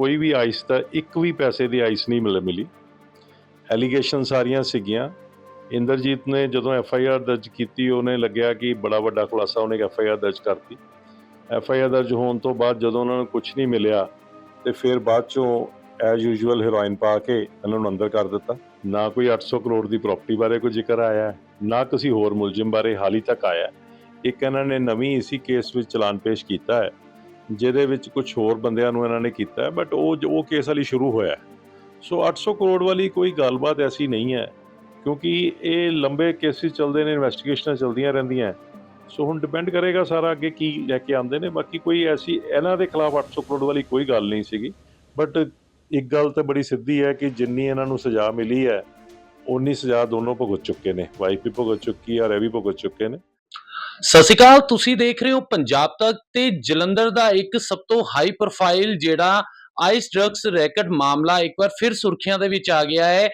ਕੋਈ ਵੀ ਆਈਸ ਦਾ ਇੱਕ ਵੀ ਪੈਸੇ ਦੀ ਆਈਸ ਨਹੀਂ ਮਿਲ ਮਿਲੀ। ਐਲੀਗੇਸ਼ਨ ਸਾਰੀਆਂ ਸੀਗੀਆਂ। ਇੰਦਰਜੀਤ ਨੇ ਜਦੋਂ ਐਫ ਆਈ ਆਰ ਦਰਜ ਕੀਤੀ, ਉਹਨੇ ਲੱਗਿਆ ਕਿ ਬੜਾ ਵੱਡਾ ਖੁਲਾਸਾ ਉਹਨੇ ਐਫ ਆਈ ਆਰ ਦਰਜ ਕਰਤੀ। ਐਫ ਆਈ ਆਰ ਦਰਜ ਹੋਣ ਤੋਂ ਬਾਅਦ ਜਦੋਂ ਉਹਨਾਂ ਨੂੰ ਕੁਝ ਨਹੀਂ ਮਿਲਿਆ, ਤੇ ਫਿਰ ਬਾਅਦ ਚੋਂ ਐਜ਼ ਯੂਜੂਅਲ ਹੈਰੋਇਨ ਪਾ ਕੇ ਇਹਨਾਂ ਨੂੰ ਅੰਦਰ ਕਰ ਦਿੱਤਾ। ਨਾ ਕੋਈ 800 ਕਰੋੜ ਦੀ ਪ੍ਰਾਪਰਟੀ ਬਾਰੇ ਕੋਈ ਜ਼ਿਕਰ ਆਇਆ, ਨਾ ਕਿਸੇ ਹੋਰ ਮੁਲਜ਼ਮ ਬਾਰੇ ਹਾਲੀ ਤੱਕ ਆਇਆ। ਇੱਕ ਇਹਨਾਂ ਨੇ ਨਵੀਂ ਇਸੀ ਕੇਸ ਵਿੱਚ ਚਲਾਨ ਪੇਸ਼ ਕੀਤਾ ਹੈ। ਜਿਹਦੇ ਵਿੱਚ ਕੁਝ ਹੋਰ ਬੰਦਿਆਂ ਨੂੰ ਇਹਨਾਂ ਨੇ ਕੀਤਾ ਬਟ ਉਹ ਉਹ ਕੇਸ ਵਾਲੀ ਸ਼ੁਰੂ ਹੋਇਆ ਹੈ। ਸੋ 800 ਕਰੋੜ ਵਾਲੀ ਕੋਈ ਗੱਲਬਾਤ ਐਸੀ ਨਹੀਂ ਹੈ, ਕਿਉਂਕਿ ਇਹ ਲੰਬੇ ਕੇਸਿਸ ਚੱਲਦੇ ਨੇ, ਇਨਵੈਸਟੀਗੇਸ਼ਨਾਂ ਚੱਲਦੀਆਂ ਰਹਿੰਦੀਆਂ ਸੋ ਹੁਣ ਡਿਪੈਂਡ ਕਰੇਗਾ ਸਾਰਾ ਅੱਗੇ ਕੀ ਲੈ ਕੇ ਆਉਂਦੇ ਨੇ, ਬਾਕੀ ਕੋਈ ਐਸੀ, ਇਹਨਾਂ ਦੇ ਖਿਲਾਫ 800 ਕਰੋੜ ਵਾਲੀ ਕੋਈ ਗੱਲ ਨਹੀਂ ਸੀਗੀ। ਬਟ ਇੱਕ ਗੱਲ ਤਾਂ ਬੜੀ ਸਿੱਧੀ ਹੈ ਕਿ ਜਿੰਨੀ ਇਹਨਾਂ ਨੂੰ ਸਜ਼ਾ ਮਿਲੀ ਹੈ ਉਨੀ ਸਜ਼ਾ ਦੋਨੋਂ ਭੁਗਤ ਚੁੱਕੇ ਨੇ ਵਾਈਫ ਵੀ ਭੁਗਤ ਚੁੱਕੀ ਹੈ, ਔਰ ਇਹ ਵੀ ਭੁਗਤ ਚੁੱਕੇ ਨੇ। ਸਤਿ ਸ਼੍ਰੀ ਅਕਾਲ, ਤੁਸੀਂ ਦੇਖ ਰਹੇ ਹੋ ਪੰਜਾਬ ਤੱਕ ਤੇ ਜਲੰਧਰ ਦਾ ਇੱਕ ਸਭ ਤੋਂ ਹਾਈ ਪ੍ਰੋਫਾਈਲ ਜਿਹੜਾ ਆਈਸ ਡਰੱਗਸ ਰੈਕਟ ਮਾਮਲਾ ਇੱਕ ਵਾਰ ਫਿਰ ਸੁਰਖੀਆਂ ਦੇ ਵਿੱਚ ਆ ਗਿਆ ਹੈ।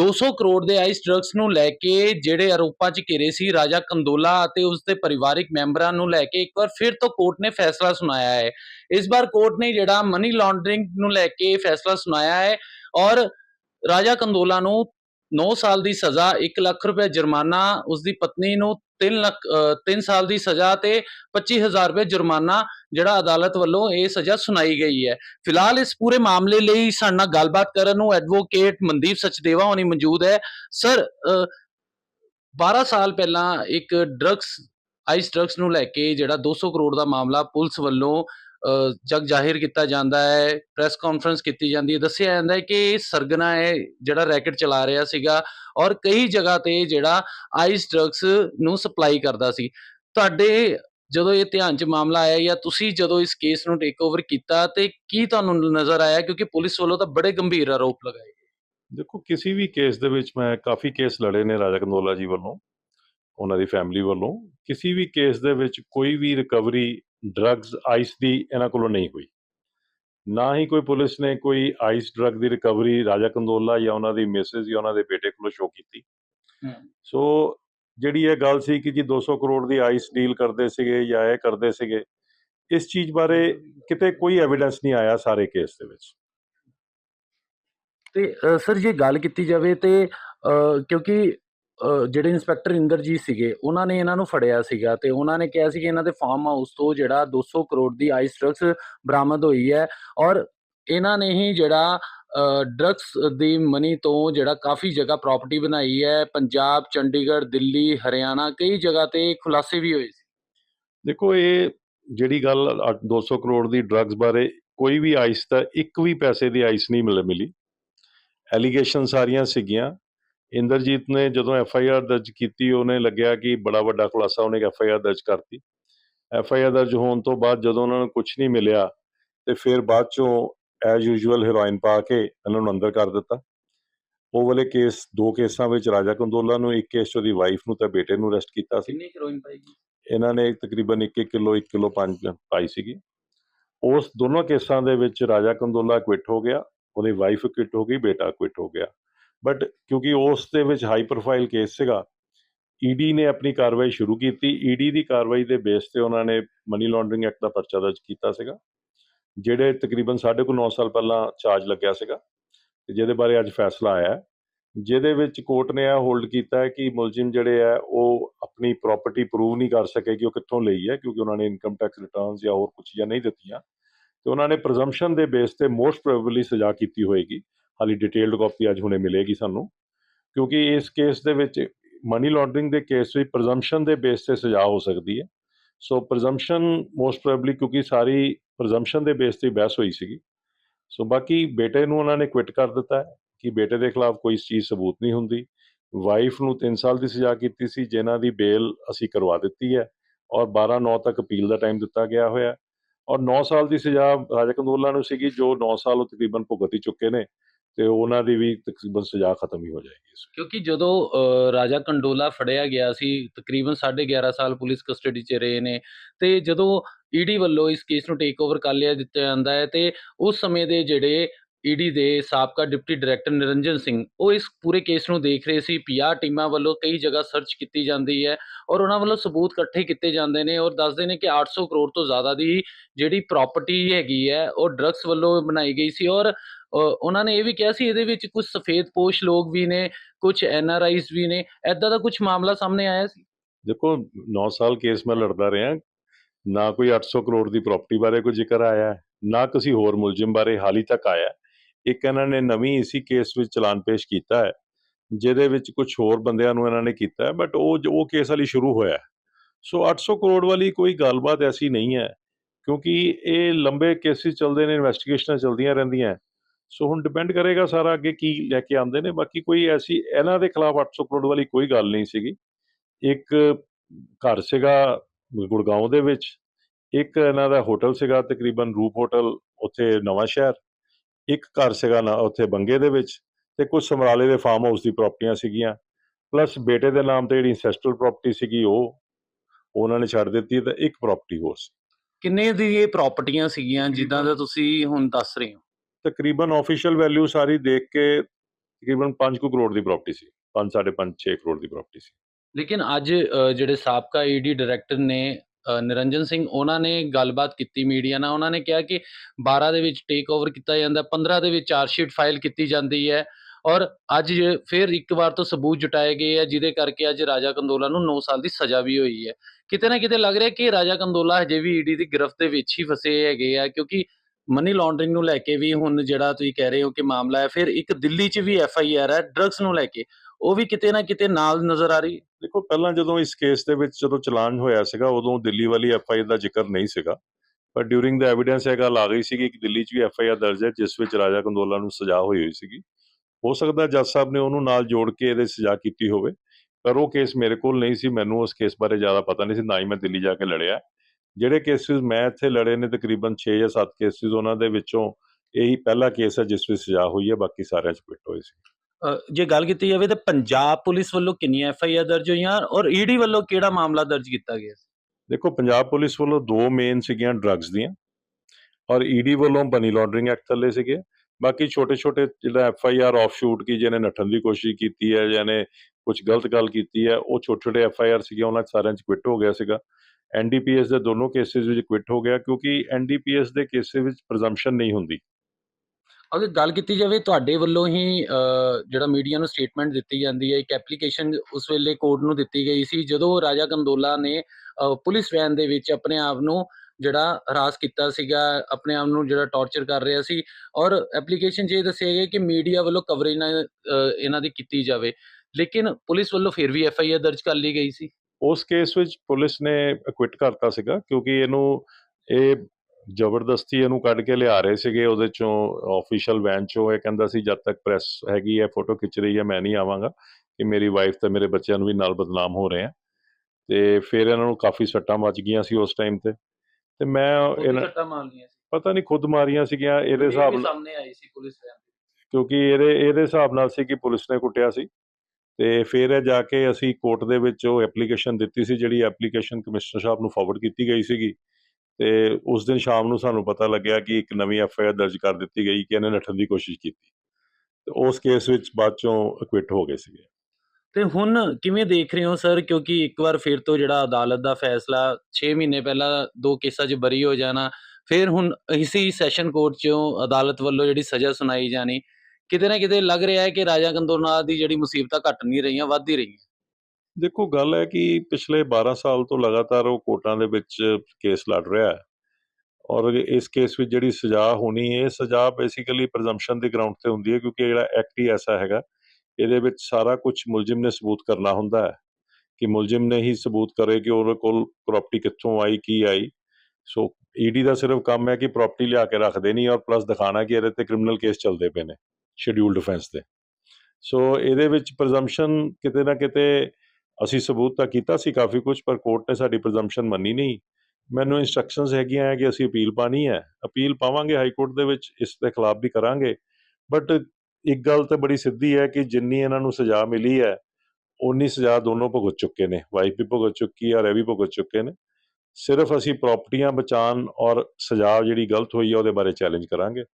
200 ਕਰੋੜ ਦੇ ਆਈਸ ਡਰੱਗਸ ਨੂੰ ਲੈ ਕੇ ਜਿਹੜੇ ਆਰੋਪਾਂ 'ਚ ਘਿਰੇ ਸੀ, ਰਾਜਾ ਕੰਦੋਲਾ ਅਤੇ ਉਸ ਦੇ ਪਰਿਵਾਰਿਕ ਮੈਂਬਰਾਂ ਨੂੰ ਲੈ ਕੇ ਇੱਕ ਵਾਰ ਫਿਰ ਤੋਂ ਕੋਰਟ ਨੇ ਫੈਸਲਾ ਸੁਣਾਇਆ ਹੈ। ਇਸ ਵਾਰ ਕੋਰਟ ਨੇ ਜਿਹੜਾ ਮਨੀ ਲਾਂਡਰਿੰਗ ਨੂੰ ਲੈ ਕੇ ਫੈਸਲਾ ਸੁਣਾਇਆ ਹੈ ਔਰ ਰਾਜਾ ਕੰਦੋਲਾ ਨੂੰ 9 ਸਾਲ ਦੀ ਸਜ਼ਾ 1 ਲੱਖ ਰੁਪਏ ਜੁਰਮਾਨਾ ਉਸ ਦੀ ਪਤਨੀ ਨੂੰ 3 ਲੱਖ 3 ਸਾਲ ਦੀ ਸਜ਼ਾ ਤੇ 25000 ਰੁਪਏ ਜੁਰਮਾਨਾ, ਜਿਹੜਾ ਅਦਾਲਤ ਵੱਲੋਂ ਇਹ ਸਜ਼ਾ ਸੁਣਾਈ ਗਈ ਹੈ। ਫਿਲਹਾਲ ਇਸ ਪੂਰੇ ਮਾਮਲੇ ਲਈ ਸਾਡੇ ਨਾਲ ਗੱਲਬਾਤ ਕਰਨ ਨੂੰ ਐਡਵੋਕੇਟ ਮਨਦੀਪ ਸਚਦੇਵਾ ਹੋਣੀ ਮੌਜੂਦ ਹੈ। ਸਰ 12 ਸਾਲ ਪਹਿਲਾਂ ਇੱਕ ਡਰੱਗਸ ਆਈਸ ਡਰੱਗਸ ਨੂੰ ਲੈ ਕੇ ਜਿਹੜਾ 200 ਕਰੋੜ ਦਾ ਮਾਮਲਾ ਪੁਲਿਸ ਵੱਲੋਂ ਜਗ ਜਾਹਿਰ ਕੀਤਾ ਜਾਂਦਾ ਹੈ ਪ੍ਰੈਸ ਕਾਨਫਰੰਸ ਕੀਤੀ ਜਾਂਦੀ ਹੈ। ਦੱਸਿਆ ਜਾਂਦਾ ਹੈ ਕਿ ਇਹ ਸਰਗਨਾ ਹੈ, ਜਿਹੜਾ ਰੈਕਟ ਚਲਾ ਰਿਹਾ ਸੀਗਾ ਔਰ ਕਈ ਜਗ੍ਹਾ ਤੇ ਜਿਹੜਾ ਆਈਸ ਡਰੱਗਸ ਨੂੰ ਸਪਲਾਈ ਕਰਦਾ ਸੀ। ਤੁਹਾਡੇ ਜਦੋਂ ਇਹ ਧਿਆਨ 'ਚ ਮਾਮਲਾ ਆਇਆ ਜਾਂ ਤੁਸੀਂ ਜਦੋਂ ਇਸ ਕੇਸ ਨੂੰ ਟੇਕ ਓਵਰ ਕੀਤਾ ਤੇ ਕੀ ਤੁਹਾਨੂੰ ਨਜ਼ਰ ਆਇਆ? ਕਿਉਂਕਿ ਪੁਲਿਸ ਵੱਲੋਂ ਤਾਂ ਬੜੇ ਗੰਭੀਰ ਆਰੋਪ ਲਗਾਏ ਗਏ। ਦੇਖੋ, ਕਿਸੇ ਵੀ ਕੇਸ ਦੇ ਵਿੱਚ ਮੈਂ ਕਾਫੀ ਕੇਸ ਲੜੇ ਨੇ ਰਾਜਾ ਕੰਦੋਲਾ ਜੀ ਵੱਲੋਂ, ਉਹਨਾਂ ਦੀ ਫੈਮਿਲੀ ਵੱਲੋਂ। ਕਿਸੇ ਵੀ ਕੇਸ ਦੇ ਵਿੱਚ ਕੋਈ ਵੀ ਰਿਕਵਰੀ ਡਰੱਗਸ ਆਈਸ ਦੀ ਇਹਨਾਂ ਕੋਲੋਂ ਨਹੀਂ ਹੋਈ। ਨਾ ਹੀ ਕੋਈ ਪੁਲਿਸ ਨੇ ਕੋਈ ਆਈਸ ਡਰੱਗ ਦੀ ਰਿਕਵਰੀ ਰਾਜਾ ਕੰਦੋਲਾ ਜਾਂ ਉਹਨਾਂ ਦੀ ਮਿਸਿਸ ਜਾਂ ਉਹਨਾਂ ਦੇ ਬੇਟੇ ਕੋਲੋਂ ਸ਼ੋ ਕੀਤੀ। ਸੋ ਜਿਹੜੀ ਇਹ ਗੱਲ ਸੀ ਕਿ ਜੀ 200 ਕਰੋੜ ਦੀ ਆਈਸ ਡੀਲ ਕਰਦੇ ਸੀਗੇ ਜਾਂ ਇਹ ਕਰਦੇ ਸੀਗੇ ਇਸ ਚੀਜ਼ ਬਾਰੇ ਕਿਤੇ ਕੋਈ ਐਵੀਡੈਂਸ ਨਹੀਂ ਆਇਆ ਸਾਰੇ ਕੇਸ ਦੇ ਵਿੱਚ। ਤੇ ਸਰ ਜੇ ਗੱਲ ਕੀਤੀ ਜਾਵੇ ਤੇ ਕਿਉਂਕਿ ਜਿਹੜੇ ਇੰਸਪੈਕਟਰ ਇੰਦਰਜੀਤ ਸੀਗੇ, ਉਹਨਾਂ ਨੇ ਇਹਨਾਂ ਨੂੰ ਫੜਿਆ ਸੀਗਾ ਤੇ ਉਹਨਾਂ ਨੇ ਕਿਹਾ ਸੀ ਕਿ ਇਹਨਾਂ ਦੇ ਫਾਰਮ ਹਾਊਸ ਤੋਂ ਜਿਹੜਾ 200 ਕਰੋੜ ਦੀ ਆਈਸ ਡਰੱਗਸ ਬਰਾਮਦ ਹੋਈ ਹੈ ਔਰ ਇਹਨਾਂ ਨੇ ਹੀ ਜਿਹੜਾ ਡਰੱਗਸ ਦੀ ਮਨੀ ਤੋਂ ਜਿਹੜਾ ਕਾਫੀ ਜਗ੍ਹਾ ਪ੍ਰਾਪਰਟੀ ਬਣਾਈ ਹੈ, ਪੰਜਾਬ, ਚੰਡੀਗੜ੍ਹ, ਦਿੱਲੀ, ਹਰਿਆਣਾ, ਕਈ ਜਗ੍ਹਾ ਤੇ ਖੁਲਾਸੇ ਵੀ ਹੋਏ ਸੀ। ਦੇਖੋ, ਇਹ ਜਿਹੜੀ ਗੱਲ ਅੱਠ- 200 ਕਰੋੜ ਦੀ ਡਰੱਗਸ ਬਾਰੇ ਕੋਈ ਵੀ ਆਈਸ ਤਾਂ ਇੱਕ ਵੀ ਪੈਸੇ ਦੀ ਆਈਸ ਨਹੀਂ ਮਿਲ ਮਿਲੀ ਐਲੀਗੇਸ਼ਨ ਸਾਰੀਆਂ ਸੀਗੀਆਂ। ਇੰਦਰਜੀਤ ਨੇ ਜਦੋਂ ਐਫ ਆਈ ਆਰ ਦਰਜ ਕੀਤੀ ਉਹਨੇ ਲੱਗਿਆ ਕਿ ਬੜਾ ਵੱਡਾ ਖੁਲਾਸਾ ਉਹਨੇ ਐਫ ਆਈ ਆਰ ਦਰਜ ਕਰਤੀ। ਐਫ ਆਈ ਆਰ ਦਰਜ ਹੋਣ ਤੋਂ ਬਾਅਦ ਜਦੋਂ ਉਹਨਾਂ ਨੂੰ ਕੁਝ ਨਹੀਂ ਮਿਲਿਆ ਤੇ ਫਿਰ ਬਾਅਦ ਚੋਂ ਐਜ਼ ਯੂਜੂਅਲ ਹੈਰੋਇਨ ਪਾ ਕੇ ਇਹਨਾਂ ਨੂੰ ਅੰਦਰ ਕਰ ਦਿੱਤਾ। ਉਹ ਵਾਲੇ ਕੇਸ ਦੋ ਕੇਸਾਂ ਵਿੱਚ ਰਾਜਾ ਕੰਦੋਲਾ ਨੂੰ ਇੱਕ ਕੇਸ 'ਚ ਉਹਦੀ ਵਾਈਫ ਨੂੰ ਤੇ ਬੇਟੇ ਨੂੰ ਅਰੈਸਟ ਕੀਤਾ ਸੀ। ਕਿੰਨੀ ਹੀਰੋਇਨ ਪਾਏਗੀ ਇਹਨਾਂ ਨੇ ਤਕਰੀਬਨ 1 ਕਿਲੋ 1 ਕਿਲੋ 5 ਪਾਈ ਸੀਗੀ। ਉਸ ਦੋਨੋਂ ਕੇਸਾਂ ਦੇ ਵਿੱਚ ਰਾਜਾ ਕੰਦੋਲਾ ਕੁਇਟ ਹੋ ਗਿਆ ਉਹਦੀ ਵਾਈਫ ਕੁਇਟ ਹੋ ਗਈ ਬੇਟਾ ਕੁਇਟ ਹੋ ਗਿਆ। ਬਟ ਕਿਉਂਕਿ ਉਸ ਦੇ ਵਿੱਚ ਹਾਈ ਪ੍ਰੋਫਾਈਲ ਕੇਸ ਸੀਗਾ ਈਡੀ ਨੇ ਆਪਣੀ ਕਾਰਵਾਈ ਸ਼ੁਰੂ ਕੀਤੀ। ਈਡੀ ਦੀ ਕਾਰਵਾਈ ਦੇ ਬੇਸ ਤੇ ਉਹਨਾਂ ਨੇ ਮਨੀ ਲਾਂਡਰਿੰਗ ਐਕਟ ਦਾ ਪਰਚਾ ਦਰਜ ਕੀਤਾ ਸੀਗਾ, ਜਿਹੜੇ ਤਕਰੀਬਨ ਸਾਢੇ ਕੁ 9 ਸਾਲ ਪਹਿਲਾਂ ਚਾਰਜ ਲੱਗਿਆ ਸੀਗਾ, ਤੇ ਜਿਹਦੇ ਬਾਰੇ ਅੱਜ ਫੈਸਲਾ ਆਇਆ ਹੈ। ਜਿਹਦੇ ਵਿੱਚ ਕੋਰਟ ਨੇ ਇਹ ਹੋਲਡ ਕੀਤਾ ਹੈ ਕਿ ਮੁਲਜ਼ਮ ਜਿਹੜੇ ਆ ਉਹ ਆਪਣੀ ਪ੍ਰਾਪਰਟੀ ਪ੍ਰੂਵ ਨਹੀਂ ਕਰ ਸਕੇ ਕਿ ਉਹ ਕਿੱਥੋਂ ਲਈ ਹੈ, ਕਿਉਂਕਿ ਉਹਨਾਂ ਨੇ ਇਨਕਮ ਟੈਕਸ ਰਿਟਰਨਸ ਜਾਂ ਹੋਰ ਕੁਝ ਜਾਂ ਨਹੀਂ ਦਿੱਤੀਆਂ। ਤੇ ਉਹਨਾਂ ਨੇ ਪ੍ਰੈਜ਼ੰਪਸ਼ਨ ਦੇ ਬੇਸ ਤੇ ਮੋਸਟ ਪ੍ਰੋਬੇਬਲੀ ਸਜ਼ਾ ਕੀਤੀ ਹੋਏਗੀ। ਹਾਲੀ ਡਿਟੇਲਡ ਕਾਪੀ ਅੱਜ ਹੁਣੇ ਮਿਲੇਗੀ ਸਾਨੂੰ, ਕਿਉਂਕਿ ਇਸ ਕੇਸ ਦੇ ਵਿੱਚ ਮਨੀ ਲਾਂਡਰਿੰਗ ਦੇ ਕੇਸ ਵਿੱਚ ਪ੍ਰੈਜ਼ੰਪਸ਼ਨ ਦੇ ਬੇਸ ਤੇ ਸਜ਼ਾ ਹੋ ਸਕਦੀ ਹੈ। ਸੋ ਪ੍ਰੈਜ਼ੰਪਸ਼ਨ ਮੋਸਟ ਪ੍ਰੋਬੇਬਲੀ ਕਿਉਂਕਿ ਸਾਰੀ ਪ੍ਰੈਜ਼ੰਪਸ਼ਨ ਦੇ ਬੇਸ ਤੇ ਬਹਿਸ ਹੋਈ ਸੀਗੀ। ਸੋ ਬਾਕੀ ਬੇਟੇ ਨੂੰ ਉਹਨਾਂ ਨੇ ਕੁਇਟ ਕਰ ਦਿੱਤਾ ਹੈ ਕਿ ਬੇਟੇ ਦੇ ਖਿਲਾਫ ਕੋਈ ਚੀਜ਼ ਸਬੂਤ ਨਹੀਂ ਹੁੰਦੀ। ਵਾਈਫ ਨੂੰ 3 ਸਾਲ ਦੀ ਸਜ਼ਾ ਕੀਤੀ ਸੀ, ਜਿਨ੍ਹਾਂ ਦੀ ਬੇਲ ਅਸੀਂ ਕਰਵਾ ਦਿੱਤੀ ਹੈ ਔਰ 12 9 ਤੱਕ ਅਪੀਲ ਦਾ ਟਾਈਮ ਦਿੱਤਾ ਗਿਆ ਹੋਇਆ। ਔਰ 9 ਸਾਲ ਦੀ ਸਜ਼ਾ ਰਾਜਾ ਕੰਦੋਲਾ ਨੂੰ ਸੀਗੀ, ਜੋ 9 ਸਾਲ ਉਹ ਤਕਰੀਬਨ ਭੁਗਤ ਹੀ ਚੁੱਕੇ ਨੇ। ਤੇ ਉਹਨਾਂ ਦੀ ਵੀ ਤਕਰੀਬਨ ਸਜ਼ਾ ਖਤਮ ਹੀ ਹੋ ਜਾਏਗੀ ਇਸ ਕਿਉਂਕਿ ਜਦੋਂ ਅ, ਰਾਜਾ ਕੰਡੋਲਾ ਫੜਿਆ ਗਿਆ ਸੀ ਤਕਰੀਬਨ 11.5 ਸਾਲ ਪੁਲਿਸ ਕਸਟਡੀ 'ਚ ਰਹੇ ਨੇ ਤੇ ਜਦੋਂ ਈਡੀ ਵੱਲੋਂ ਇਸ ਕੇਸ ਨੂੰ ਟੇਕ ਓਵਰ ਕਰ ਲਿਆ ਦਿੱਤਾ ਜਾਂਦਾ ਹੈ ਤੇ ਉਸ ਸਮੇਂ ਦੇ ਜਿਹੜੇ ਈਡੀ ਦੇ ਸਾਬਕਾ ਡਿਪਟੀ ਡਾਇਰੈਕਟਰ ਨਿਰੰਜਨ ਸਿੰਘ, ਉਹ ਇਸ ਪੂਰੇ ਕੇਸ ਨੂੰ ਦੇਖ ਰਹੇ ਸੀ। ਪੀਆਰ ਟੀਮਾਂ ਵੱਲੋਂ ਕਈ ਜਗ੍ਹਾ ਸਰਚ ਕੀਤੀ ਜਾਂਦੀ ਹੈ ਔਰ ਉਹਨਾਂ ਵੱਲੋਂ ਸਬੂਤ ਇਕੱਠੇ ਕੀਤੇ ਜਾਂਦੇ ਨੇ ਔਰ ਦੱਸਦੇ ਨੇ ਕਿ 800 ਕਰੋੜ ਤੋਂ ਜ਼ਿਆਦਾ ਦੀ ਜਿਹੜੀ ਪ੍ਰਾਪਰਟੀ ਹੈਗੀ ਹੈ, ਉਹ ਡਰੱਗਸ ਵੱਲੋਂ ਬਣਾਈ ਗਈ ਸੀ ਔਰ ਉਹਨਾਂ ਨੇ ਇਹ ਵੀ ਕਿਹਾ ਸੀ ਇਹਦੇ ਵਿੱਚ ਕੁਝ ਸਫੇਦ ਪੋਸ਼ ਲੋਕ ਵੀ ਨੇ, ਕੁਝ ਐਨਆਰਆਈਜ਼ ਵੀ ਨੇ ਐਦਾਂ ਦਾ ਕੁਝ ਮਾਮਲਾ ਸਾਹਮਣੇ ਆਇਆ ਸੀ? ਦੇਖੋ 9 ਸਾਲ ਕੇਸ ਮੈਂ ਲੜਦਾ ਰਿਹਾ, ਨਾ ਕੋਈ 800 ਕਰੋੜ ਦੀ ਪ੍ਰਾਪਰਟੀ ਬਾਰੇ ਕੋਈ ਜ਼ਿਕਰ ਆਇਆ, ਨਾ ਕਿਸੇ ਹੋਰ ਮੁਲਜ਼ਮ ਬਾਰੇ ਹਾਲ ਹੀ ਤੱਕ ਆਇਆ। ਇੱਕ ਇਹਨਾਂ ਨੇ ਨਵੀਂ ਇਸੀ ਕੇਸ ਵਿੱਚ ਚਲਾਨ ਪੇਸ਼ ਕੀਤਾ ਹੈ, ਜਿਹਦੇ ਵਿੱਚ ਕੁਝ ਹੋਰ ਬੰਦਿਆਂ ਨੂੰ ਇਹਨਾਂ ਨੇ ਕੀਤਾ ਬਟ ਉਹ ਉਹ ਕੇਸ ਵਾਲੀ ਸ਼ੁਰੂ ਹੋਇਆ ਹੈ। ਸੋ 800 ਕਰੋੜ ਵਾਲੀ ਕੋਈ ਗੱਲਬਾਤ ਐਸੀ ਨਹੀਂ ਹੈ, ਕਿਉਂਕਿ ਇਹ ਲੰਬੇ ਕੇਸਿਸ ਚੱਲਦੇ ਨੇ ਇਨਵੈਸਟੀਗੇਸ਼ਨਾਂ ਚੱਲਦੀਆਂ ਰਹਿੰਦੀਆਂ ਸੋ ਹੁਣ ਡਿਪੈਂਡ ਕਰੇਗਾ ਸਾਰਾ ਅੱਗੇ ਕੀ ਲੈ ਕੇ ਆਉਂਦੇ ਨੇ, ਬਾਕੀ ਕੋਈ ਐਸੀ, ਇਹਨਾਂ ਦੇ ਖਿਲਾਫ 800 ਕਰੋੜ ਵਾਲੀ ਕੋਈ ਗੱਲ ਨਹੀਂ ਸੀਗੀ। ਇੱਕ ਘਰ ਸੀਗਾ ਗੁੜਗਾਉਂ ਦੇ ਵਿੱਚ, ਇੱਕ ਇਹਨਾਂ ਦਾ ਹੋਟਲ ਸੀਗਾ ਤਕਰੀਬਨ ਰੂਪ ਹੋਟਲ ਉੱਥੇ ਨਵਾਂ ਸ਼ਹਿਰ ਇੱਕ ਘਰ ਸੀਗਾ ਨਾ ਉੱਥੇ ਬੰਗੇ ਦੇ ਵਿੱਚ ਤੇ ਕੁਝ ਸਮਰਾਲੇ ਦੇ ਫਾਰਮ ਹਾਊਸ ਦੀ ਪ੍ਰਾਪਰਟੀਆਂ ਸੀਗੀਆਂ। ਪਲੱਸ ਬੇਟੇ ਦੇ ਨਾਮ ਤੇ ਜਿਹੜੀ ਇੰਸੈਸਟਰਲ ਪ੍ਰਾਪਰਟੀ ਸੀਗੀ ਉਹ ਉਹਨਾਂ ਨੇ ਛੱਡ ਦਿੱਤੀ ਤੇ ਇੱਕ ਪ੍ਰਾਪਰਟੀ ਹੋਰ ਸੀ। ਕਿੰਨੇ ਦੀ ਇਹ ਪ੍ਰਾਪਰਟੀਆਂ ਸੀਗੀਆਂ ਜਿੱਦਾਂ ਦਾ ਤੁਸੀਂ ਹੁਣ ਦੱਸ ਰਹੇ ਹੋ? ਤਕਰੀਬਨ ਆਫੀਸ਼ੀਅਲ ਵੈਲਿਊ ਸਾਰੀ ਦੇਖ ਕੇ ਤਕਰੀਬਨ 5 ਕਰੋੜ ਦੀ ਪ੍ਰਾਪਰਟੀ ਸੀ। 5 5.5 6 ਕਰੋੜ ਦੀ ਪ੍ਰਾਪਰਟੀ ਸੀ। ਲੇਕਿਨ ਅੱਜ ਜਿਹੜੇ ਸਾਬਕਾ ਈਡੀ ਡਾਇਰੈਕਟਰ ਨੇ ਨਿਰੰਜਨ ਸਿੰਘ, ਉਹਨਾਂ ਨੇ ਗੱਲਬਾਤ ਕੀਤੀ ਮੀਡੀਆ ਨਾਲ। ਉਹਨਾਂ ਨੇ ਕਿਹਾ ਕਿ 12 ਦੇ ਵਿੱਚ ਟੇਕ ਓਵਰ ਕੀਤਾ ਜਾਂਦਾ 15 ਦੇ ਵਿੱਚ ਚਾਰਜ ਸ਼ੀਟ ਫਾਈਲ ਕੀਤੀ ਜਾਂਦੀ ਹੈ ਔਰ ਅੱਜ ਫਿਰ ਇੱਕ ਵਾਰ ਤੋਂ ਸਬੂਤ ਜੁਟਾਏ ਗਏ ਆ ਜਿਹਦੇ ਕਰਕੇ ਅੱਜ ਰਾਜਾ ਕੰਦੋਲਾ ਨੂੰ 9 ਸਾਲ ਦੀ ਸਜ਼ਾ ਵੀ ਹੋਈ ਹੈ। ਕਿਤੇ ਨਾ ਕਿਤੇ ਲੱਗ ਰਿਹਾ ਕਿ ਰਾਜਾ ਕੰਦੋਲਾ ਹਜੇ ਵੀ ਈਡੀ ਦੀ ਗ੍ਰਿਫਤ ਦੇ ਵਿੱਚ ਹੀ ਫਸੇ ਹੈਗੇ ਆ, ਕਿਉਂਕਿ ਮਨੀ ਲਾਂਡਰਿੰਗ ਨੂੰ ਲੈ ਕੇ ਵੀ ਹੁਣ ਜਿਹੜਾ ਤੁਸੀਂ ਕਹਿ ਰਹੇ ਹੋ ਕਿ ਮਾਮਲਾ ਹੈ, ਫਿਰ ਇੱਕ ਦਿੱਲੀ 'ਚ ਵੀ ਐਫ ਆਈ ਆਰ ਹੈ ਡਰੱਗਸ ਨੂੰ ਲੈ ਕੇ। ਉਹ ਵੀ ਕਿਤੇ ਨਾ ਕਿਤੇ ਨਾਲ ਨਜ਼ਰ ਆ ਰਹੀ। ਦੇਖੋ, ਪਹਿਲਾਂ ਜਦੋਂ ਇਸ ਕੇਸ ਦੇ ਵਿੱਚ ਜਦੋਂ ਚਲਾਨ ਹੋਇਆ ਸੀਗਾ, ਉਦੋਂ ਦਿੱਲੀ ਵਾਲੀ ਐਫ ਆਈ ਦਾ ਜ਼ਿਕਰ ਨਹੀਂ ਸੀਗਾ। ਪਰ ਡਿਊਰਿੰਗ ਦਾ ਐਵੀਡੈਂਸ ਇਹ ਗੱਲ ਆ ਗਈ ਸੀਗੀ ਕਿ ਦਿੱਲੀ 'ਚ ਵੀ ਐਫ ਆਈ ਆਰ ਦਰਜ ਹੈ, ਜਿਸ ਵਿੱਚ ਰਾਜਾ ਕੰਦੋਲਾ ਨੂੰ ਸਜ਼ਾ ਹੋਈ ਹੋਈ ਸੀਗੀ। ਹੋ ਸਕਦਾ ਜੱਜ ਸਾਹਿਬ ਨੇ ਉਹਨੂੰ ਨਾਲ ਜੋੜ ਕੇ ਇਹਦੇ ਸਜ਼ਾ ਕੀਤੀ ਹੋਵੇ, ਪਰ ਉਹ ਕੇਸ ਮੇਰੇ ਕੋਲ ਨਹੀਂ ਸੀ, ਮੈਨੂੰ ਉਸ ਕੇਸ ਬਾਰੇ ਜ਼ਿਆਦਾ ਪਤਾ ਨਹੀਂ ਸੀ, ਨਾ ਹੀ ਮੈਂ ਦਿੱਲੀ ਜਾ ਕੇ ਲੜਿਆ। ਜਿਹੜੇ ਕੇਸਿਸ ਮੈਂ ਇੱਥੇ ਲੜੇ ਨੇ ਤਕਰੀਬਨ 6 ਜਾਂ 7 ਕੇਸਿਸ ਉਹਨਾਂ ਦੇ ਵਿੱਚੋਂ ਇਹੀ ਪਹਿਲਾ ਕੇਸ ਹੈ ਜਿਸ ਵਿੱਚ ਸਜ਼ਾ ਹੋਈ ਹੈ, ਬਾਕੀ ਸਾਰਿਆਂ 'ਚ ਪਿੱਟ ਹੋਏ ਸੀ। ਜੇ ਗੱਲ ਕੀਤੀ ਜਾਵੇ ਤਾਂ ਪੰਜਾਬ ਪੁਲਿਸ ਵੱਲੋਂ ਕਿੰਨੀਆਂ ਐਫ ਆਈ ਆਰ ਦਰਜ ਹੋਈਆਂ ਔਰ ਈਡੀ ਵੱਲੋਂ ਕਿਹੜਾ ਮਾਮਲਾ ਦਰਜ ਕੀਤਾ ਗਿਆ ਦੇਖੋ, ਪੰਜਾਬ ਪੁਲਿਸ ਵੱਲੋਂ ਦੋ ਮੇਨ ਸੀਗੀਆਂ ਡਰੱਗਸ ਦੀਆਂ ਔਰ ਈਡੀ ਵੱਲੋਂ ਮਨੀ ਲਾਂਡਰਿੰਗ ਐਕਟ ਥੱਲੇ ਸੀਗੇ। ਬਾਕੀ ਛੋਟੇ ਛੋਟੇ ਜਿਹੜਾ ਐਫ ਆਈ ਆਰ ਆਫਸ਼ੂਟ ਕੀ ਜਿਹਨੇ ਨੱਠਣ ਦੀ ਕੋਸ਼ਿਸ਼ ਕੀਤੀ ਹੈ, ਜਿਹਨੇ ਕੁਝ ਗਲਤ ਗੱਲ ਕੀਤੀ ਹੈ, ਉਹ ਛੋਟੇ ਛੋਟੇ ਐਫ ਆਈ ਆਰ ਸੀਗੇ, ਉਹਨਾਂ ਸਾਰਿਆਂ 'ਚ ਕੁਇਟ ਹੋ ਗਿਆ ਸੀਗਾ। ਐਨਡੀਪੀਐਸ ਦੇ ਦੋਨੋਂ ਕੇਸਿਸ ਵਿੱਚ ਕੁਇਟ ਹੋ ਗਿਆ ਕਿਉਂਕਿ ਐਨਡੀਪੀਐਸ ਦੇ ਕੇਸਿਸ ਵਿੱਚ ਪ੍ਰੈਜ਼ੰਪਸ਼ਨ ਨਹੀਂ ਹੁੰਦੀ। ਅਗਰ ਗੱਲ ਕੀਤੀ ਜਾਵੇ ਤੁਹਾਡੇ ਵੱਲੋਂ ਹੀ ਜਿਹੜਾ ਮੀਡੀਆ ਨੂੰ ਸਟੇਟਮੈਂਟ ਦਿੱਤੀ ਜਾਂਦੀ ਹੈ, ਇੱਕ ਐਪਲੀਕੇਸ਼ਨ ਉਸ ਵੇਲੇ ਕੋਰਟ ਨੂੰ ਦਿੱਤੀ ਗਈ ਸੀ, ਜਦੋਂ ਰਾਜਾ ਕੰਦੋਲਾ ਨੇ ਪੁਲਿਸ ਵੈਨ ਦੇ ਵਿੱਚ ਆਪਣੇ ਆਪ ਨੂੰ ਜਿਹੜਾ ਹਰਾਸ ਕੀਤਾ ਸੀਗਾ, ਆਪਣੇ ਆਪ ਨੂੰ ਜਿਹੜਾ ਟੌਰਚਰ ਕਰ ਰਿਹਾ ਸੀ ਔਰ ਐਪਲੀਕੇਸ਼ਨ 'ਚ ਇਹ ਦੱਸਿਆ ਗਿਆ ਕਿ ਮੀਡੀਆ ਵੱਲੋਂ ਕਵਰੇਜ ਨਾ ਇਹਨਾਂ ਦੀ ਕੀਤੀ ਜਾਵੇ। ਲੇਕਿਨ ਪੁਲਿਸ ਵੱਲੋਂ ਫਿਰ ਵੀ ਐਫ ਆਈ ਆਰ ਦਰਜ ਕਰ ਲਈ ਗਈ ਸੀ? ਉਸ ਕੇਸ ਵਿੱਚ ਪੁਲਿਸ ਨੇ ਅਕਵਿਟ ਕਰਤਾ ਸੀਗਾ, ਕਿਉਂਕਿ ਇਹਨੂੰ, ਇਹ ਜ਼ਬਰਦਸਤੀ ਇਹਨੂੰ ਕੱਢ ਕੇ ਲਿਆ ਰਹੇ ਸੀਗੇ ਉਹਦੇ ਚੋਂ ਆਫੀਸ਼ੀਅਲ ਵੈਨ ਚੋਂ ਇਹ ਕਹਿੰਦਾ ਸੀ ਜਦ ਤੱਕ ਪ੍ਰੈਸ ਹੈਗੀ ਹੈ ਫੋਟੋ ਖਿੱਚ ਰਹੀ ਹੈ ਮੈਂ ਨਹੀਂ ਆਵਾਂਗਾ ਕਿ ਮੇਰੀ ਵਾਈਫ ਤੇ ਮੇਰੇ ਬੱਚਿਆਂ ਨੂੰ ਵੀ ਨਾਲ ਬਦਨਾਮ ਹੋ ਰਹੇ ਆ। ਤੇ ਫਿਰ ਇਹਨਾਂ ਨੂੰ ਕਾਫੀ ਸੱਟਾਂ ਵੱਜ ਗਈਆਂ ਸੀ ਉਸ ਟਾਈਮ ਤੇ। ਤੇ ਮੈਂ ਇਹਨਾਂ ਸੱਟਾਂ ਮਾਰਨੀਆਂ ਸੀ। ਪਤਾ ਨਹੀਂ ਖੁਦ ਮਾਰੀਆਂ ਸੀਗੀਆਂ ਇਹਦੇ ਇਹ ਹਿਸਾਬ ਨਾਲ ਸਾਹਮਣੇ ਆਈ ਸੀ ਪੁਲਿਸ ਕਿਉਂਕਿ ਇਹਦੇ ਇਹਦੇ ਹਿਸਾਬ ਨਾਲ ਸੀ ਕਿ ਪੁਲਿਸ ਨੇ ਕੁੱਟਿਆ ਸੀ। ਤੇ ਫਿਰ ਇਹ ਜਾ ਕੇ ਅਸੀਂ ਕੋਰਟ ਦੇ ਵਿੱਚ ਉਹ ਐਪਲੀਕੇਸ਼ਨ ਦਿੱਤੀ ਸੀ ਜਿਹੜੀ ਐਪਲੀਕੇਸ਼ਨ ਕਮਿਸ਼ਨਰ ਸਾਹਿਬ ਨੂੰ ਫਾਰਵਰਡ ਕੀਤੀ ਗਈ ਸੀਗੀ। ਤੇ ਉਸ ਦਿਨ ਸ਼ਾਮ ਨੂੰ ਸਾਨੂੰ ਪਤਾ ਲੱਗਿਆ ਕਿ ਇੱਕ ਨਵੀਂ ਐਫ ਆਈ ਆਰ ਦਰਜ ਕਰ ਦਿੱਤੀ ਗਈ ਕਿ ਇਹਨੇ ਨੱਠਣ ਦੀ ਕੋਸ਼ਿਸ਼ ਕੀਤੀ। ਤੇ ਉਸ ਕੇਸ ਵਿੱਚ ਬਾਅਦ ਚੋਂ ਅਕਵਿਟ ਹੋ ਗਏ ਸੀਗੇ। ਤੇ ਹੁਣ ਕਿਵੇਂ ਦੇਖ ਰਹੇ ਹੋ ਸਰ? ਕਿਉਂਕਿ ਇੱਕ ਵਾਰ ਫਿਰ ਤੋਂ ਜਿਹੜਾ ਅਦਾਲਤ ਦਾ ਫੈਸਲਾ 6 ਮਹੀਨੇ ਪਹਿਲਾਂ ਦੋ ਕੇਸਾਂ 'ਚ ਬਰੀ ਹੋ ਜਾਣਾ, ਫਿਰ ਹੁਣ ਇਸੀ ਸੈਸ਼ਨ ਕੋਰਟ 'ਚੋਂ ਅਦਾਲਤ ਵੱਲੋਂ ਜਿਹੜੀ ਸਜ਼ਾ ਸੁਣਾਈ ਜਾਣੀ, ਕਿਤੇ ਨਾ ਕਿਤੇ ਲੱਗ ਰਿਹਾ ਹੈ ਕਿ ਰਾਜਾ ਕੰਦੋਨਾ ਦੀ ਜਿਹੜੀ ਮੁਸੀਬਤਾਂ ਘਟ ਨਹੀਂ ਰਹੀਆਂ, ਵੱਧ ਹੀ ਰਹੀਆਂ। ਦੇਖੋ, ਗੱਲ ਹੈ ਕਿ ਪਿਛਲੇ 12 ਸਾਲ ਤੋਂ ਲਗਾਤਾਰ ਉਹ ਕੋਰਟਾਂ ਦੇ ਵਿੱਚ ਕੇਸ ਲੜ ਰਿਹਾ ਹੈ ਔਰ ਇਸ ਕੇਸ ਵਿੱਚ ਜਿਹੜੀ ਸਜ਼ਾ ਹੋਣੀ ਹੈ, ਇਹ ਸਜ਼ਾ ਬੇਸਿਕਲੀ ਪ੍ਰੈਜ਼ੰਪਸ਼ਨ ਦੇ ਗਰਾਊਂਡ ਤੇ ਹੁੰਦੀ ਹੈ ਕਿਉਂਕਿ ਜਿਹੜਾ ਐਕਟ ਹੀ ਐਸਾ ਹੈਗਾ, ਇਹਦੇ ਵਿੱਚ ਸਾਰਾ ਕੁਝ ਮੁਲਜ਼ਮ ਨੇ ਸਬੂਤ ਕਰਨਾ ਹੁੰਦਾ ਹੈ ਕਿ ਮੁਲਜ਼ਮ ਨੇ ਹੀ ਸਬੂਤ ਕਰੇ ਕਿ ਉਹਦੇ ਕੋਲ ਪ੍ਰਾਪਰਟੀ ਕਿੱਥੋਂ ਆਈ, ਕੀ ਆਈ। ਸੋ ਈਡੀ ਦਾ ਸਿਰਫ ਕੰਮ ਹੈ ਕਿ ਪ੍ਰਾਪਰਟੀ ਲਿਆ ਕੇ ਰੱਖ ਦੇਣੀ ਔਰ ਪਲੱਸ ਦਿਖਾਣਾ ਕਿ ਇਹਦੇ ਤੇ ਕ੍ਰਿਮੀਨਲ ਕੇਸ ਚੱਲਦੇ ਪਏ ਨੇ ਸ਼ਡਿਊਲਡ ਅਫੈਂਸ ਤੇ। ਸੋ ਇਹਦੇ ਵਿੱਚ ਪ੍ਰੈਜ਼ੰਪਸ਼ਨ ਕਿਤੇ ਨਾ ਕਿਤੇ ਅਸੀਂ ਸਬੂਤ ਤਾਂ ਕੀਤਾ ਸੀ ਕਾਫੀ ਕੁਝ ਪਰ ਕੋਰਟ ਨੇ ਸਾਡੀ ਪ੍ਰੈਜ਼ੰਪਸ਼ਨ ਮੰਨੀ ਨਹੀਂ। ਮੈਨੂੰ ਇਨਸਟਰਕਸ਼ਨਸ ਹੈਗੀਆਂ ਹੈ ਕਿ ਅਸੀਂ ਅਪੀਲ ਪਾਣੀ ਹੈ। ਅਪੀਲ ਪਾਵਾਂਗੇ ਹਾਈ ਕੋਰਟ ਦੇ ਵਿੱਚ, ਇਸ ਦੇ ਖਿਲਾਫ ਵੀ ਕਰਾਂਗੇ। ਬਟ ਇੱਕ ਗੱਲ ਤਾਂ ਬੜੀ ਸਿੱਧੀ ਹੈ ਕਿ ਜਿੰਨੀ ਇਹਨਾਂ ਨੂੰ ਸਜ਼ਾ ਮਿਲੀ ਹੈ ਉਨੀ ਸਜ਼ਾ ਦੋਨੋਂ ਭੁਗਤ ਚੁੱਕੇ ਨੇ। ਵਾਈਫ ਵੀ ਭੁਗਤ ਚੁੱਕੀ ਹੈ ਔਰ ਇਹ ਵੀ ਭੁਗਤ ਚੁੱਕੇ ਨੇ। ਸਿਰਫ ਅਸੀਂ ਪ੍ਰਾਪਰਟੀਆਂ ਬਚਾਉਣ ਔਰ ਸਜ਼ਾ ਜਿਹੜੀ ਗਲਤ ਹੋਈ ਹੈ, ਉਹਦੇ ਬਾਰੇ ਚੈਲੰਜ ਕਰਾਂਗੇ।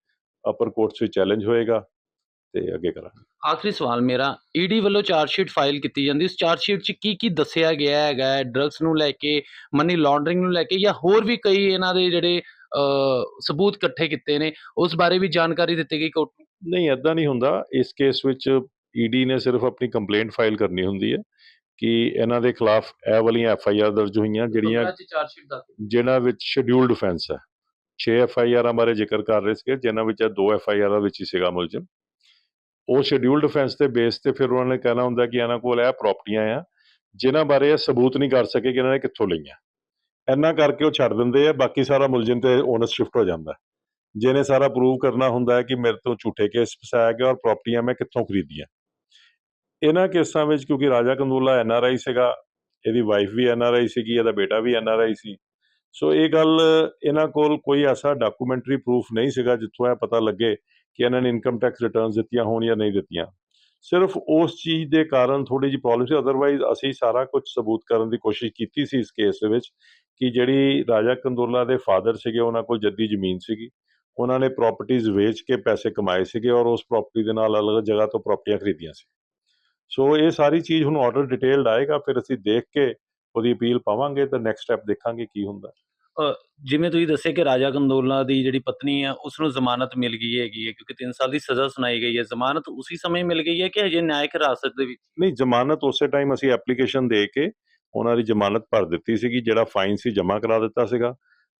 ਅਪਰ ਕੋਰਟਸ ਵਿੱਚ ਚੈਲੰਜ ਹੋਏਗਾ। ਤੇ ਅੱਗੇ ਕਰਾਂਗੇ। ਆਖਰੀ ਸਵਾਲ ਮੇਰਾ ਈਡੀ ਵੱਲੋਂ ਚਾਰਜ ਸ਼ੀਟ ਫਾਈਲ ਕੀਤੀ ਜਾਂਦੀ ਉਸ ਚਾਰਜ ਸ਼ੀਟ 'ਚ ਕੀ ਕੀ ਦੱਸਿਆ ਗਿਆ ਹੈਗਾ ਡਰੱਗਸ ਨੂੰ ਲੈ ਕੇ ਮਨੀ ਲਾਂਡਰਿੰਗ ਨੂੰ ਲੈ ਕੇ ਜਾਂ ਹੋਰ ਵੀ ਕਈ ਇਹਨਾਂ ਦੇ ਜਿਹੜੇ ਸਬੂਤ ਇਕੱਠੇ ਕੀਤੇ ਨੇ ਉਸ ਬਾਰੇ ਵੀ ਜਾਣਕਾਰੀ ਦਿੱਤੀ ਗਈ ਕੋਰਟ ਨੂੰ ਨਹੀਂ ਐਦਾਂ ਨਹੀਂ ਹੁੰਦਾ। ਇਸ ਕੇਸ ਵਿੱਚ ਈਡੀ ਨੇ ਸਿਰਫ ਆਪਣੀ ਕੰਪਲੇਂਟ ਫਾਈਲ ਕਰਨੀ ਹੁੰਦੀ ਹੈ ਕਿ ਇਹਨਾਂ ਦੇ ਖਿਲਾਫ ਇਹ ਵਾਲੀਆਂ ਐਫ ਆਈ ਆਰ ਦਰਜ ਹੋਈਆਂ ਜਿਹੜੀਆਂ ਜਿਨ੍ਹਾਂ ਵਿੱਚ ਸ਼ਡਿਊਲਡ ਅਫੈਂਸ ਹੈ। 6 ਐਫ ਆਈ ਆਰਾਂ ਬਾਰੇ ਜ਼ਿਕਰ ਕਰ ਰਹੇ ਸੀਗੇ ਜਿਨ੍ਹਾਂ ਵਿੱਚ ਇਹ ਦੋ ਐਫ ਆਈ ਆਰਾਂ ਵਿੱਚ ਹੀ ਸੀਗਾ ਮੁਲਜ਼ਮ। ਉਹ ਸ਼ਡਿਊਲਡ ਅਫੈਂਸ ਦੇ ਬੇਸ ਤੇ ਫਿਰ ਉਹਨਾਂ ਨੇ ਕਹਿਣਾ ਹੁੰਦਾ ਕਿ ਇਹਨਾਂ ਕੋਲ ਇਹ ਪ੍ਰਾਪਰਟੀਆਂ ਆ, ਜਿਨ੍ਹਾਂ ਬਾਰੇ ਇਹ ਸਬੂਤ ਨਹੀਂ ਕਰ ਸਕੇ ਕਿ ਇਹਨਾਂ ਨੇ ਕਿੱਥੋਂ ਲਈਆਂ। ਇੰਨਾ ਕਰਕੇ ਉਹ ਛੱਡ ਦਿੰਦੇ ਆ, ਬਾਕੀ ਸਾਰਾ ਮੁਲਜ਼ਮ ਤੇ ਓਨਰ ਸ਼ਿਫਟ ਹੋ ਜਾਂਦਾ। ਜਿਹਨੇ ਸਾਰਾ ਪ੍ਰੂਵ ਕਰਨਾ ਹੁੰਦਾ ਹੈ ਕਿ ਮੇਰੇ ਤੋਂ ਝੂਠੇ ਕੇਸ ਫਸਾਇਆ ਗਿਆ ਔਰ ਪ੍ਰਾਪਰਟੀਆਂ ਮੈਂ ਕਿੱਥੋਂ ਖਰੀਦੀਆਂ। ਇਹਨਾਂ ਕੇਸਾਂ ਵਿੱਚ ਕਿਉਂਕਿ ਰਾਜਾ ਕੰਦੂਲਾ ਐਨ ਆਰ ਆਈ ਸੀਗਾ, ਇਹਦੀ wife we N R I ਸੀਗੀ, ਇਹਦਾ ਬੇਟਾ ਵੀ ਐਨ ਆਰ ਆਈ ਸੀ। ਸੋ ਇਹ ਗੱਲ ਇਹਨਾਂ ਕੋਲ ਕੋਈ ਐਸਾ ਡਾਕੂਮੈਂਟਰੀ ਪ੍ਰੂਫ ਨਹੀਂ ਸੀਗਾ ਜਿੱਥੋਂ ਇਹ ਪਤਾ ਲੱਗੇ ਕਿ ਇਹਨਾਂ ਨੇ ਇਨਕਮ ਟੈਕਸ ਰਿਟਰਨਸ ਦਿੱਤੀਆਂ ਹੋਣ ਜਾਂ ਨਹੀਂ ਦਿੱਤੀਆਂ। ਸਿਰਫ ਉਸ ਚੀਜ਼ ਦੇ ਕਾਰਨ ਥੋੜੀ ਜਿਹੀ ਪ੍ਰੋਬਲਮ ਸੀ ਅਦਰਵਾਈਜ਼ ਅਸੀਂ ਸਾਰਾ ਕੁਝ ਸਬੂਤ ਕਰਨ ਦੀ ਕੋਸ਼ਿਸ਼ ਕੀਤੀ ਸੀ ਇਸ ਕੇਸ ਦੇ ਵਿੱਚ ਕਿ ਜਿਹੜੀ ਰਾਜਾ ਕੰਦੋਲਾ ਦੇ ਫਾਦਰ ਸੀਗੇ, ਉਹਨਾਂ ਕੋਲ ਜੱਦੀ ਜ਼ਮੀਨ ਸੀਗੀ। ਉਹਨਾਂ ਨੇ ਪ੍ਰਾਪਰਟੀਆਂ ਵੇਚ ਕੇ ਪੈਸੇ ਕਮਾਏ ਸੀਗੇ ਔਰ ਉਸ ਪ੍ਰਾਪਰਟੀ ਦੇ ਨਾਲ ਅਲੱਗ ਜਗ੍ਹਾ ਤੋਂ ਪ੍ਰਾਪਰਟੀਆਂ ਖਰੀਦੀਆਂ ਸੀ। ਸੋ ਇਹ ਸਾਰੀ ਚੀਜ਼ ਹੁਣ ਆਰਡਰ ਡਿਟੇਲਡ ਆਏਗਾ, ਫਿਰ ਅਸੀਂ ਦੇਖ ਕੇ ਉਹਦੀ ਅਪੀਲ ਪਾਵਾਂਗੇ ਤਾਂ ਨੈਕਸਟ ਸਟੈਪ ਦੇਖਾਂਗੇ ਕੀ ਹੁੰਦਾ। ਜਿਵੇਂ ਤੁਸੀਂ ਦੱਸਿਆ ਕਿ ਰਾਜਾ ਕੰਦੋਲਾ ਦੀ ਜਿਹੜੀ ਪਤਨੀ ਹੈ ਉਸ ਨੂੰ ਜ਼ਮਾਨਤ ਮਿਲ ਗਈ ਹੈਗੀ ਹੈ, ਕਿਉਂਕਿ 3 ਸਾਲ ਦੀ ਸਜ਼ਾ ਸੁਣਾਈ ਗਈ ਹੈ। ਜ਼ਮਾਨਤ ਉਸੇ ਸਮੇਂ ਮਿਲ ਗਈ ਹੈ ਕਿ ਹਜੇ ਨਿਆਇਕ ਹਿਰਾਸਤ ਦੇ ਵਿੱਚ? ਨਹੀਂ, ਜ਼ਮਾਨਤ ਉਸੇ ਟਾਈਮ ਅਸੀਂ ਐਪਲੀਕੇਸ਼ਨ ਦੇ ਕੇ ਉਹਨਾਂ ਦੀ ਜ਼ਮਾਨਤ ਭਰ ਦਿੱਤੀ ਸੀਗੀ, ਜਿਹੜਾ ਫਾਈਨ ਸੀ ਜਮ੍ਹਾਂ ਕਰਾ ਦਿੱਤਾ ਸੀਗਾ।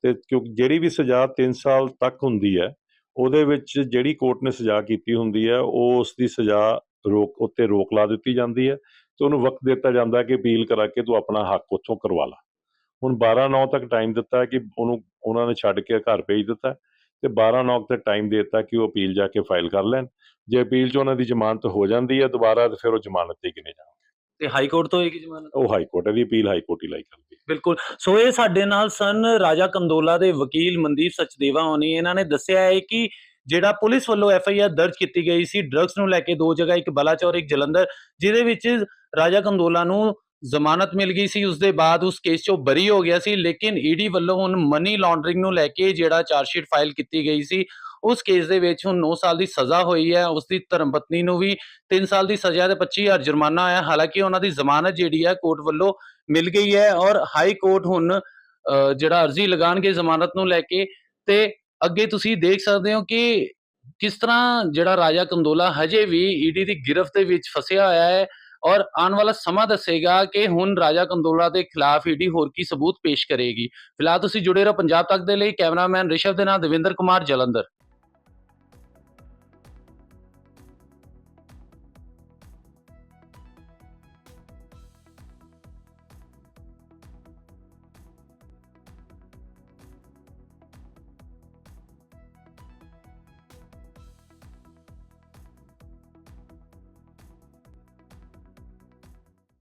ਤੇ ਕਿਉਂਕਿ ਜਿਹੜੀ ਵੀ ਸਜ਼ਾ 3 ਸਾਲ ਤੱਕ ਹੁੰਦੀ ਹੈ, ਉਹਦੇ ਵਿੱਚ ਜਿਹੜੀ ਕੋਰਟ ਨੇ ਸਜ਼ਾ ਕੀਤੀ ਹੁੰਦੀ ਹੈ, ਉਹ ਉਸ ਦੀ ਸਜ਼ਾ ਰੋਕ, ਉੱਤੇ ਰੋਕ ਲਾ ਦਿੱਤੀ ਜਾਂਦੀ ਹੈ ਤੇ ਉਹਨੂੰ ਵਕਤ ਦਿੱਤਾ ਜਾਂਦਾ ਕਿ ਅਪੀਲ ਕਰਾ ਕੇ ਤੂੰ ਆਪਣਾ ਹੱਕ ਉੱਥੋਂ ਕਰਵਾ ਲਾ। ਹੁਣ 12 9 ਤੱਕ ਟਾਈਮ ਦਿੱਤਾ ਕਿ ਉਹਨੂੰ ਉਹਨਾਂ ਨੇ ਛੱਡ ਕੇ ਘਰ ਭੇਜ ਦਿੱਤਾ ਤੇ 12 9 ਤੱਕ ਟਾਈਮ ਦੇ ਦਿੱਤਾ ਕਿ ਉਹ ਅਪੀਲ ਜਾ ਕੇ ਫਾਈਲ ਕਰ ਲੈਣ। ਜੇ ਅਪੀਲ 'ਚ ਉਹਨਾਂ ਦੀ ਜ਼ਮਾਨਤ ਹੋ ਜਾਂਦੀ ਹੈ ਦੁਬਾਰਾ ਤੇ ਫਿਰ ਉਹ ਜ਼ਮਾਨਤ ਤੇ ਗਿਣੇ ਜਾਣ ਤੇ ਹਾਈ ਕੋਰਟ ਤੋਂ ਹੋਏਗੀ ਜ਼ਮਾਨਤ? ਉਹ ਹਾਈ ਕੋਰਟ ਦੀ ਅਪੀਲ ਹਾਈ ਕੋਰਟ ਹੀ ਲਾਈ ਕਰਦੀ ਬਿਲਕੁਲ। ਸੋ ਇਹ ਸਾਡੇ ਨਾਲ ਸਨ ਰਾਜਾ ਕੰਦੋਲਾ ਦੇ ਵਕੀਲ ਮਨਦੀਪ ਸਚਦੇਵਾ ਹੋਣੀ। ਇਹਨਾਂ ਨੇ ਦੱਸਿਆ ਹੈ ਕਿ ਜਿਹੜਾ ਪੁਲਿਸ ਵੱਲੋਂ ਐਫ ਆਈ ਆਰ ਦਰਜ ਕੀਤੀ ਗਈ ਸੀ ਡਰੱਗਸ ਨੂੰ ਲੈ ਕੇ ਦੋ ਜਗ੍ਹਾ ਇੱਕ ਬਲਾਚੌਰ ਇੱਕ ਜਲੰਧਰ ਜਿਹਦੇ ਵਿੱਚ ਰਾਜਾ ਕੰਦੋਲਾ ਨੂੰ ਜ਼ਮਾਨਤ ਮਿਲ ਗਈ ਸੀ ਉਸ ਦੇ ਬਾਅਦ ਉਸ ਕੇਸ 'ਚੋਂ ਬਰੀ ਹੋ ਗਿਆ ਸੀ, ਲੇਕਿਨ ਈਡੀ ਵੱਲੋਂ ਹੁਣ ਮਨੀ ਲਾਂਡਰਿੰਗ ਨੂੰ ਲੈ ਕੇ ਜਿਹੜਾ ਚਾਰਜ ਸ਼ੀਟ ਫਾਈਲ ਕੀਤੀ ਗਈ ਸੀ, ਉਸ ਕੇਸ ਦੇ ਵਿੱਚ ਹੁਣ 9 ਸਾਲ ਦੀ ਸਜ਼ਾ ਹੋਈ ਹੈ ਉਸ ਦੀ ਧਰਮ ਨੂੰ ਵੀ 3 ਸਾਲ ਦੀ ਸਜ਼ਾ ਤੇ 25000 ਜੁਰਮਾਨਾ ਆਇਆ, ਹਾਲਾਂਕਿ ਉਹਨਾਂ ਦੀ ਜ਼ਮਾਨਤ ਜਿਹੜੀ ਹੈ ਕੋਰਟ ਵੱਲੋਂ ਮਿਲ ਗਈ ਹੈ ਔਰ ਹਾਈ ਕੋਰਟ ਹੁਣ ਜਿਹੜਾ ਅਰਜ਼ੀ ਲਗਾਣਗੇ ਜ਼ਮਾਨਤ ਨੂੰ ਲੈ ਕੇ ਤੇ ਅੱਗੇ ਤੁਸੀਂ ਦੇਖ ਸਕਦੇ ਹੋ ਕਿ ਕਿਸ ਤਰ੍ਹਾਂ ਜਿਹੜਾ ਰਾਜਾ ਕੰਦੋਲਾ ਹਜੇ ਵੀ ਈਡੀ ਦੀ ਗਿਰਫਤ ਦੇ ਵਿੱਚ ਫਸਿਆ ਹੋਇਆ ਹੈ ਔਰ ਆਉਣ ਵਾਲਾ ਸਮਾਂ ਦੱਸੇਗਾ ਕਿ ਹੁਣ ਰਾਜਾ ਕੰਦੋਲਾ ਦੇ ਖਿਲਾਫ ਈਡੀ ਹੋਰ ਕੀ ਸਬੂਤ ਪੇਸ਼ ਕਰੇਗੀ। ਫਿਲਹਾਲ ਤੁਸੀਂ ਜੁੜੇ ਰਹੋ ਪੰਜਾਬ ਤੱਕ ਦੇ ਲਈ, ਕੈਮਰਾਮੈਨ ਰਿਸ਼ਵ ਦੇ ਨਾਲ ਦਵਿੰਦਰ ਕੁਮਾਰ ਜਲੰਧਰ।